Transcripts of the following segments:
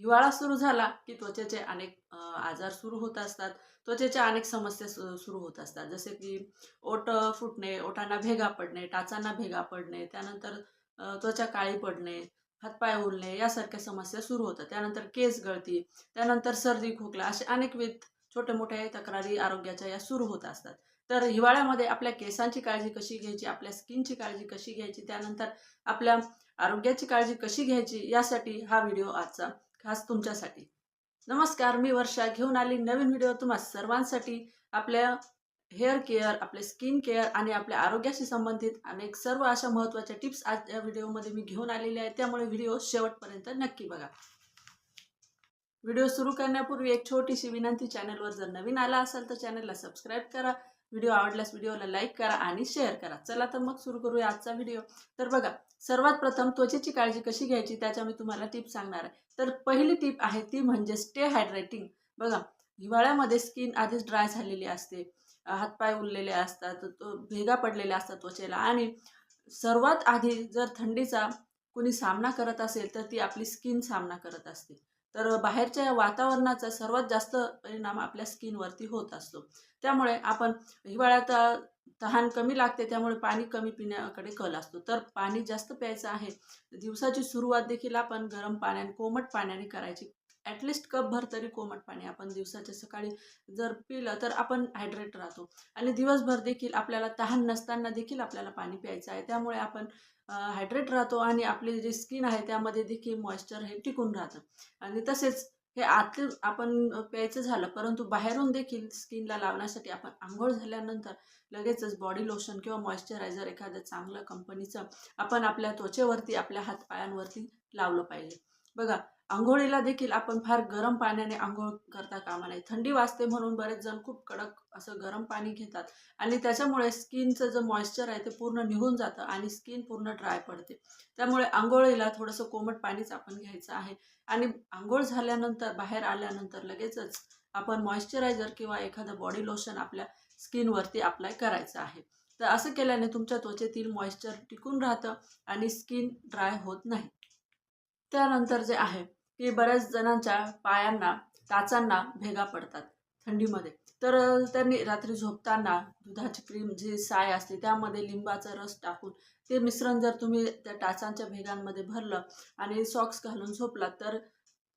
हिवाळा सुरू झाला की त्वचेचे अनेक आजार सुरू होत असतात. त्वचेच्या अनेक समस्या सु सुरू होत असतात. जसे की ओट फुटणे ओठांना भेगा पडणे टाचांना भेगा पडणे त्यानंतर त्वचा काळी पडणे हातपाय उलणे यासारख्या समस्या सुरू होतात. त्यानंतर केस गळती त्यानंतर सर्दी खोकला असे अनेकविध छोटे मोठ्या तक्रारी आरोग्याच्या या सुरू होत असतात. तर हिवाळ्यामध्ये आपल्या केसांची काळजी कशी घ्यायची आपल्या स्किनची काळजी कशी घ्यायची त्यानंतर आपल्या आरोग्याची काळजी कशी घ्यायची यासाठी हा व्हिडिओ आजचा खास तुमच्यासाठी. नमस्कार मी वर्षा. घेऊन आली नवीन व्हिडिओ तुम्हा सर्वांसाठी आपल्या हेअर केअर आपले स्किन केअर आणि आपल्या आरोग्याशी संबंधित अनेक सर्व अशा महत्त्वाच्या टिप्स आज या व्हिडिओमध्ये मी घेऊन आलेले आहे. त्यामुळे व्हिडिओ शेवटपर्यंत नक्की बघा. व्हिडिओ सुरू करण्यापूर्वी एक छोटीशी विनंती. चॅनलवर जर नवीन आला असाल तर चॅनलला सबस्क्राईब करा. व्हिडिओ आवडल्यास व्हिडिओला लाईक करा आणि शेअर करा. चला तर मग सुरू करूया आजचा व्हिडिओ तर बघा सर्वात प्रथम त्वचेची काळजी कशी घ्यायची? त्याच्या मी तुम्हाला टिप्स सांगणार आहे. तर पहिली टिप आहे ती म्हणजे स्टे हायड्रेटिंग बघा हिवाळ्यामध्ये स्किन आधीच ड्राय झालेली असते. हातपाय उरलेले असतात तो भेगा पडलेल्या असतात त्वचेला. आणि सर्वात आधी जर थंडीचा कुणी सामना करत असेल तर ती आपली स्किन सामना करत असते. तर बाहेरच्या वातावरणाचा सर्वात जास्त परिणाम आपल्या स्किनवरती होत असतो. त्यामुळे आपण हिवाळ्यात तहान कमी लागते त्यामुळे पाणी कमी पिण्याकडे कल असतो. तर पाणी जास्त प्यायचं आहे दिवसाची सुरुवात देखील आपण गरम पाण्याने कोमट पाण्याने करायची. ॲटलिस्ट कपभर तरी कोमट पाणी आपण दिवसाच्या सकाळी जर पिलं तर आपण हायड्रेट राहतो. आणि दिवसभर देखील आपल्याला तहान नसताना देखील आपल्याला पाणी प्यायचं आहे. त्यामुळे आपण हायड्रेट राहतो आणि आपली जी स्किन आहे त्यामध्ये देखील मॉइश्चर हे टिकून राहतं. आणि तसेच हे आत आपण प्यायचं झालं परंतु बाहेरून देखील स्किनला लावण्यासाठी आपण आंघोळ झाल्यानंतर लगेचच बॉडी लोशन किंवा मॉइश्चरायझर एखाद्या चांगल्या कंपनीचं आपण आपल्या त्वचेवरती आपल्या हातपायांवरती लावलं पाहिजे. बघा आंघोळीला देखील आपण फार गरम पाण्याने आंघोळ करता कामा नाही थंडी वाजते म्हणून बरेच जण खूप कडक असं गरम पाणी घेतात आणि त्याच्यामुळे स्किनचं जे मॉइश्चर आहे ते पूर्ण निघून जातं आणि स्किन पूर्ण ड्राय पडते. त्यामुळे आंघोळीला थोडंसं कोमट पाणीच आपण घ्यायचं आहे आणि आंघोळ झाल्यानंतर बाहेर आल्यानंतर लगेचच आपण मॉइश्चरायझर किंवा एखादं बॉडी लोशन आपल्या स्किनवरती अप्लाय करायचं आहे. तर असं केल्याने तुमच्या त्वचेतील मॉइश्चर टिकून राहतं आणि स्किन ड्राय होत नाही. त्यानंतर जे आहे की बऱ्याच जणांच्या पायांना टाचांना भेगा पडतात थंडीमध्ये. तर त्यांनी रात्री झोपताना दुधाची क्रीम जी साय असते त्यामध्ये लिंबाचा रस टाकून ते मिश्रण जर तुम्ही त्या टाचांच्या भेगांमध्ये भरलं आणि सॉक्स घालून झोपलात तर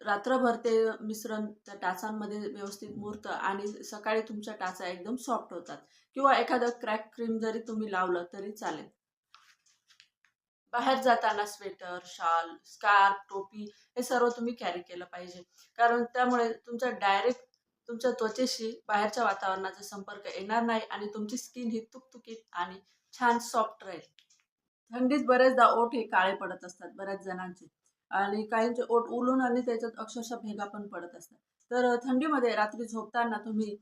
रात्रभर ते मिश्रण त्या टाचांमध्ये व्यवस्थित मुरतं आणि सकाळी तुमच्या टाचा एकदम सॉफ्ट होतात. किंवा एखादं क्रॅक क्रीम जरी तुम्ही लावलं तरी चालेल. बाहेर जाताना स्वेटर शाल स्कार्फ टोपी हे सर्व तुम्ही कॅरी केलं पाहिजे. कारण त्यामुळे तुमच्या डायरेक्ट तुमच्या त्वचेशी बाहेरच्या वातावरणाचा संपर्क येणार नाही आणि तुमची स्किन ही तुकतुकीत आणि छान सॉफ्ट राहील. थंडीत बरेचदा ओठ हे काळे पडत असतात बऱ्याच जणांचे. आणि काहींचे ओठ उलून आणि त्याच्यात अक्षरशः भेगा पण पडत असतात. तर थंडीमध्ये रात्री झोपताना तुम्ही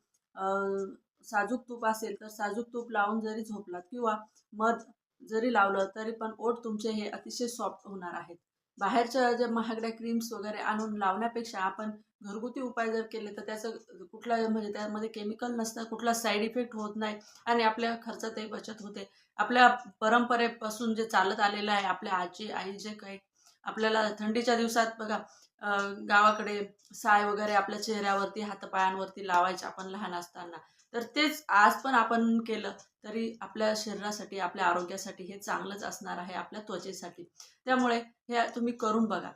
साजूक तूप असेल तर साजूक तूप लावून जरी झोपलात किंवा मध जरी लावलं तरी पण ओठ तुमचे हे अतिशय सॉफ्ट होणार आहेत. बाहेरच्या ज्या महागड्या क्रीम्स वगैरे आणून लावण्यापेक्षा आपण घरगुती उपाय जर केले तर त्याचं कुठला म्हणजे त्यामध्ये केमिकल नसतं कुठला साईड इफेक्ट होत नाही आणि आपल्या खर्चातही बचत होते. आपल्या परंपरेपासून जे चालत आलेलं आहे आपल्या आजी आई जे काही आपल्याला थंडीच्या दिवसात बघा गावाकडे साय वगैरे आपल्या चेहऱ्यावरती हातपायांवरती लावायचे आपण लहान असताना. तर तेच आज पण आपण केलं तरी आपल्या शरीरासाठी आपल्या आरोग्यासाठी हे चांगलंच असणार आहे आपल्या त्वचेसाठी. त्यामुळे हे तुम्ही करून बघा.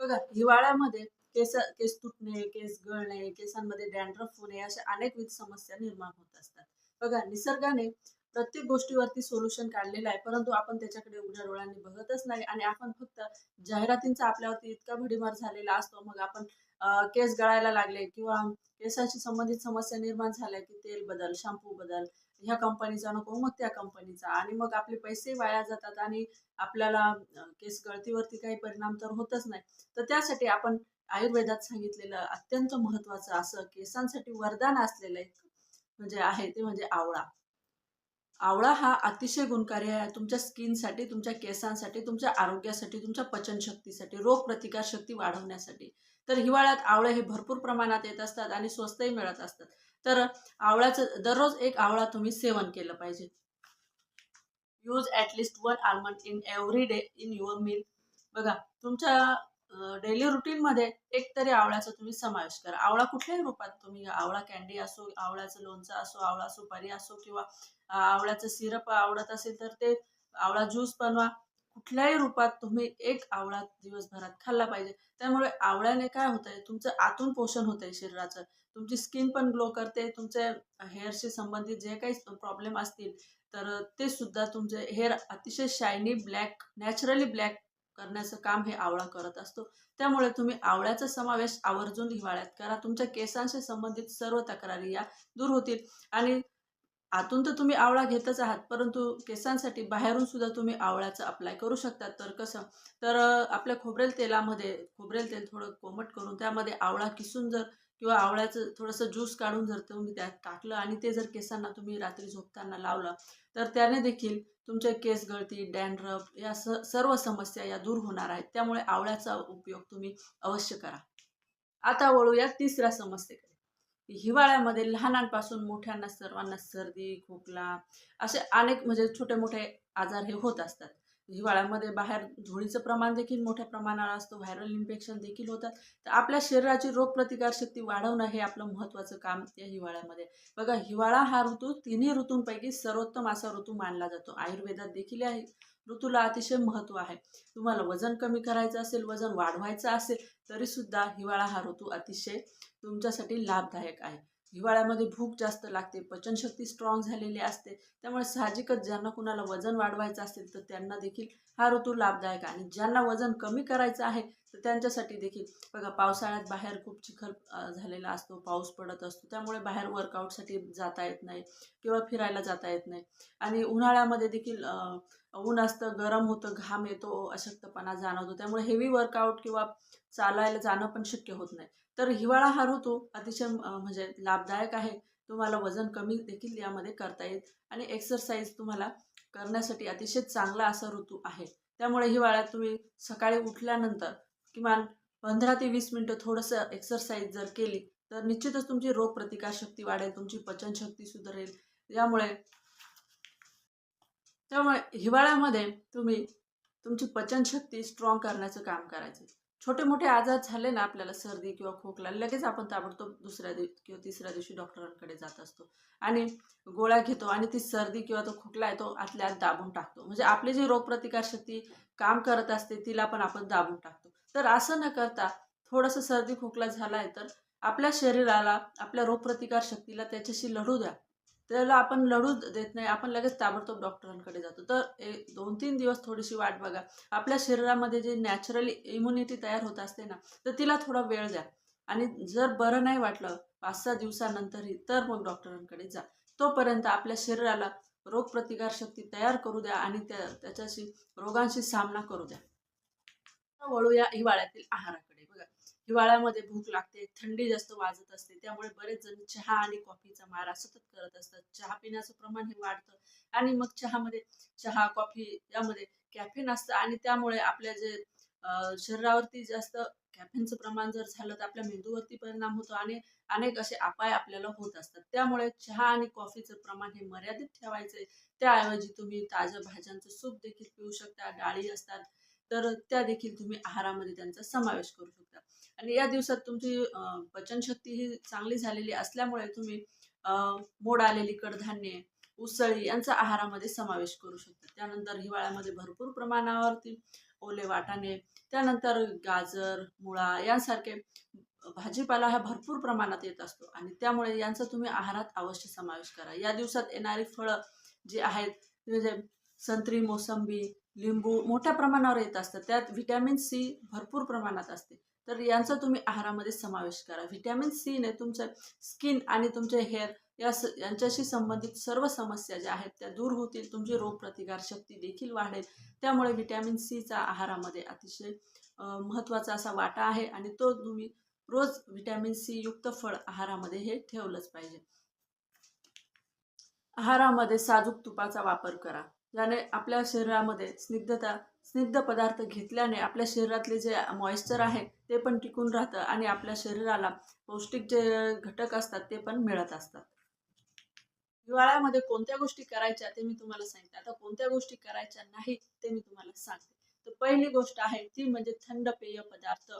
बघा हिवाळ्यामध्ये केस केस तुटणे केस गळणे केसांमध्ये डॅन्ड्रफ होणे अशा अनेकविध समस्या निर्माण होत असतात. बघा निसर्गाने प्रत्येक गोष्टीवरती सोल्युशन काढलेलं आहे. परंतु आपण त्याच्याकडे उघड्या डोळ्यांनी बघतच नाही आणि आपण फक्त जाहिरातींचा आपल्यावरती इतका भडीमार झालेला असतो. मग आपण केस गळायला लागले किंवा केसांशी संबंधित समस्या निर्माण झाल्या की तेल बदल शॅम्पू बदल ह्या कंपनीचा नको मग त्या कंपनीचा आणि मग आपले पैसे वाया जातात आणि आपल्याला केस गळतीवरती काही परिणाम तर होतच नाही. तर त्यासाठी आपण आयुर्वेदात सांगितलेलं अत्यंत महत्वाचं असं केसांसाठी वरदान असलेलं एक म्हणजे आहे ते म्हणजे आवळा. आवळा हा अतिशय गुणकारी आहे. तुमच्या स्किनसाठी तुमच्या केसांसाठी तुमच्या आरोग्यासाठी तुमच्या पचनशक्तीसाठी रोगप्रतिकार शक्ती वाढवण्यासाठी. तर हिवाळ्यात आवळे हे भरपूर प्रमाणात येत असतात आणि स्वस्तही मिळत असतात. तर आवळ्याचं दररोज एक आवळा तुम्ही सेवन केलं पाहिजे. Use at least one almond in every day in your meal बघा तुमच्या डेली रुटीनमध्ये एक तरी आवळ्याचा तुम्ही समावेश करा. आवळा कुठल्याही रूपात तुम्ही आवळा कॅन्डी असो आवळ्याचं लोणचं असो आवळा सुपारी असो किंवा आवळ्याचं सिरप आवडत असेल तर ते आवळा ज्यूस बनवा. कुठल्याही रूपात तुम्ही एक आवळा दिवसभरात खाल्ला पाहिजे. त्यामुळे आवळ्याने काय होतंय? तुमचं आतून पोषण होतंय शरीराचं. तुमची स्किन पण ग्लो करते. तुमचे हेअरशी संबंधित जे काही प्रॉब्लेम असतील तर ते सुद्धा तुमचे हेअर अतिशय शायनी ब्लॅक नॅचरली ब्लॅक करण्याचं काम हे आवळा करत असतो. त्यामुळे तुम्ही आवळ्याचा समावेश आवर्जून हिवाळ्यात करा. तुमच्या केसांशी संबंधित सर्व तक्रारी या दूर होतील. आणि आतून तर तुम्ही आवळा घेतच आहात परंतु केसांसाठी बाहेरून सुद्धा तुम्ही आवळ्याचं अप्लाय करू शकतात तर कसं? तर आपल्या खोबरेल तेलामध्ये खोबरेल तेल थोडं कोमट करून त्यामध्ये आवळा किसून जर किंवा आवळ्याचं थोडंसं ज्यूस काढून जर तुम्ही त्यात टाकलं आणि ते जर केसांना तुम्ही रात्री झोपताना लावलं तर त्याने देखील तुमचे केस गळती डॅन्ड्रफ या स सर्व समस्या या दूर होणार आहेत. त्यामुळे आवळ्याचा उपयोग तुम्ही अवश्य करा. आता वळूया तिसऱ्या समस्येकडे. हिवाळ्यामध्ये लहानांपासून मोठ्यांना सर्वांना सर्दी खोकला असे अनेक म्हणजे छोटे मोठे आजार हे होत असतात. हिवाळ्यामध्ये बाहेर धुळीचं प्रमाण देखील मोठ्या प्रमाणावर असतं. व्हायरल इन्फेक्शन देखील होतात. तर आपल्या शरीराची रोगप्रतिकारशक्ती वाढवणं हे आपलं महत्त्वाचं काम या हिवाळ्यामध्ये. बघा हिवाळा हा ऋतू तिन्ही ऋतूंपैकी सर्वोत्तम असा ऋतू मानला जातो. आयुर्वेदात देखील या ऋतूला अतिशय महत्त्व आहे. तुम्हाला वजन कमी करायचं असेल वजन वाढवायचं असेल तरीसुद्धा हिवाळा हा ऋतू अतिशय तुमच्यासाठी लाभदायक आहे. हिवाळ्यामध्ये भूक जास्त लागते पचनशक्ती स्ट्रॉंग झालेली असते त्यामुळे साहजिकच ज्यांना कुणाला वजन वाढवायचं असेल तर त्यांना देखील हा ऋतू लाभदायक आहे. आणि ज्यांना वजन कमी करायचं आहे तर त्यांच्यासाठी देखील बघा पावसाळ्यात बाहेर खूप चिखल झालेला असतो पाऊस पडत असतो त्यामुळे बाहेर वर्कआउटसाठी जाता येत नाही किंवा फिरायला जाता येत नाही. आणि उन्हाळ्यामध्ये देखील ऊन असतं गरम होतं घाम येतो अशक्तपणा जाणवतो त्यामुळे हेवी वर्कआउट किंवा चालायला जाणं पण शक्य होत नाही. तर हिवाळा हा ऋतू अतिशय म्हणजे लाभदायक आहे. तुम्हाला वजन कमी देखील यामध्ये करता येईल आणि एक्सरसाइज तुम्हाला करण्यासाठी अतिशय चांगला असा ऋतू आहे. त्यामुळे हिवाळ्यात तुम्ही सकाळी उठल्यानंतर किमान पंधरा ते वीस मिनटं थोडंसं एक्सरसाइज जर केली तर निश्चितच तुमची रोगप्रतिकारशक्ती वाढेल तुमची पचनशक्ती सुधारेल. यामुळे त्यामुळे हिवाळ्यामध्ये तुम्ही तुमची पचनशक्ती स्ट्रॉंग करण्याचं काम करायचं. छोटे मोठे आजार झाले ना आपल्याला सर्दी किंवा खोकला लगेच आपण ताबडतोब दुसऱ्या दिवशी किंवा तिसऱ्या दिवशी डॉक्टरांकडे जात असतो. आणि गोळ्या घेतो आणि ती सर्दी किंवा तो खोकला आहे तो आतल्या आत दाबून टाकतो. म्हणजे आपली जी रोगप्रतिकारशक्ती काम करत असते तिला पण आपण दाबून टाकतो. तर असं न करता थोडंसं सर्दी खोकला झाला आहे तर आपल्या शरीराला आपल्या रोगप्रतिकारशक्तीला त्याच्याशी लढू द्या. त्याला आपण लढू देत नाही आपण लगेच ताबडतोब डॉक्टरांकडे जातो. तर दोन तीन दिवस थोडीशी वाट बघा. आपल्या शरीरामध्ये जे नॅचरली इम्युनिटी तयार होत असते ना तर तिला थोडा वेळ द्या. आणि जर बरं नाही वाटलं पाच सहा दिवसानंतरही तर मग डॉक्टरांकडे जा. तोपर्यंत आपल्या शरीराला रोगप्रतिकार शक्ती तयार करू द्या आणि त्या त्याच्याशी रोगांशी सामना करू द्या. वळूया हिवाळ्यातील आहाराकडे. हिवाळ्यामध्ये भूक लागते थंडी जास्त वाजत असते त्यामुळे बरेच जण चहा आणि कॉफीचा मारा सतत करत असतात. चहा पिण्याचं प्रमाण हे वाढतं आणि मग चहामध्ये चहा कॉफी यामध्ये कॅफिन असतं आणि त्यामुळे आपल्या जे शरीरावरती जास्त कॅफिनचं प्रमाण जर झालं तर आपल्या मेंदूवरती परिणाम होतो आणि अनेक असे अपाय आपल्याला होत असतात. त्यामुळे चहा आणि कॉफीचं प्रमाण हे मर्यादित ठेवायचं त्याऐवजी तुम्ही ताज्या भाज्यांचं सूप देखील पिऊ शकता डाळी असतात तर त्या देखील तुम्ही आहारामध्ये त्यांचा समावेश करू शकता. आणि या दिवसात तुमची पचनशक्ती ही चांगली झालेली असल्यामुळे तुम्ही मोड आलेली कडधान्ये उसळी यांचा आहारामध्ये समावेश करू शकता. त्यानंतर हिवाळ्यामध्ये भरपूर प्रमाणावरती ओले वाटाणे त्यानंतर गाजर मुळा यांसारखे भाजीपाला हा भरपूर प्रमाणात येत असतो आणि त्यामुळे यांचा तुम्ही आहारात अवश्य समावेश करा. या दिवसात येणारी फळं जी आहेत म्हणजे संत्री मोसंबी लिंबू मोठ्या प्रमाणावर येत असतात. त्यात व्हिटॅमिन सी भरपूर प्रमाणात असते. तर यांचा तुम्ही आहारामध्ये समावेश करा. व्हिटॅमिन सीने तुमचं स्किन आणि तुमचे हेअर या स यांच्याशी संबंधित सर्व समस्या ज्या आहेत त्या दूर होतील. तुमची रोगप्रतिकार शक्ती देखील वाढेल. त्यामुळे व्हिटॅमिन सीचा आहारामध्ये अतिशय महत्त्वाचा असा वाटा आहे आणि तो तुम्ही रोज व्हिटॅमिन सी युक्त फळ आहारामध्ये हे ठेवलंच पाहिजे. आहारामध्ये साजूक तुपाचा वापर करा. ज्याने आपल्या शरीरामध्ये स्निग्धता स्निग्ध पदार्थ घेतल्याने आपल्या शरीरातले जे मॉइश्चर आहे ते पण टिकून राहतं आणि आपल्या शरीराला पौष्टिक जे घटक असतात ते पण मिळत असतात. हिवाळ्यामध्ये कोणत्या गोष्टी करायच्या ते मी तुम्हाला सांगते. आता कोणत्या गोष्टी करायच्या नाही ते मी तुम्हाला सांगते. तर पहिली गोष्ट आहे ती म्हणजे थंड पेय पदार्थ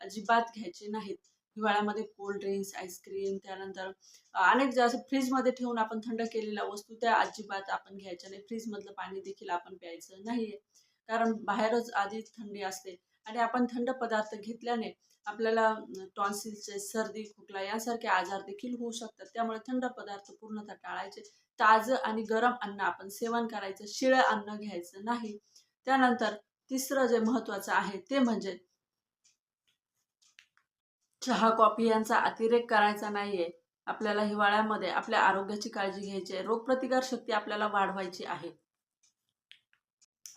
अजिबात घ्यायचे नाहीत. हिवाळ्यामध्ये कोल्ड ड्रिंक्स आईस्क्रीम त्यानंतर अनेक जे असं फ्रीजमध्ये ठेवून आपण थंड केलेल्या वस्तू त्या अजिबात आपण घ्यायच्या नाही. फ्रीजमधलं पाणी देखील आपण प्यायचं नाही कारण बाहेरच आधीच थंडी असते आणि आपण थंड पदार्थ घेतल्याने आपल्याला टॉन्सिलचे सर्दी खोकला यासारखे आजार देखील होऊ शकतात. त्यामुळे थंड पदार्थ पूर्णतः टाळायचे. ताजं आणि गरम अन्न आपण सेवन करायचं. शिळं अन्न घ्यायचं नाही. त्यानंतर तिसरं जे महत्त्वाचं आहे ते म्हणजे चहा कॉफी यांचा अतिरेक करायचा नाहीये. आपल्याला हिवाळ्यामध्ये आपल्या आरोग्याची काळजी घ्यायची आहे. रोगप्रतिकार शक्ती आपल्याला वाढवायची आहे.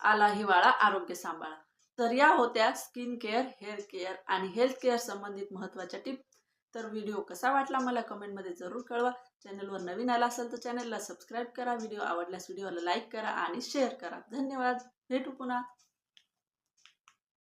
आला हिवाळा आरोग्य सांभाळा. तर या होत्या स्किन केअर हेअर केअर आणि हेल्थ केअर संबंधित महत्त्वाच्या टिप. तर व्हिडिओ कसा वाटला मला कमेंटमध्ये जरूर कळवा. चॅनलवर नवीन आला असेल तर चॅनलला सबस्क्राईब करा. व्हिडिओ आवडल्यास व्हिडिओला लाईक करा आणि शेअर करा. धन्यवाद. भेटू पुन्हा.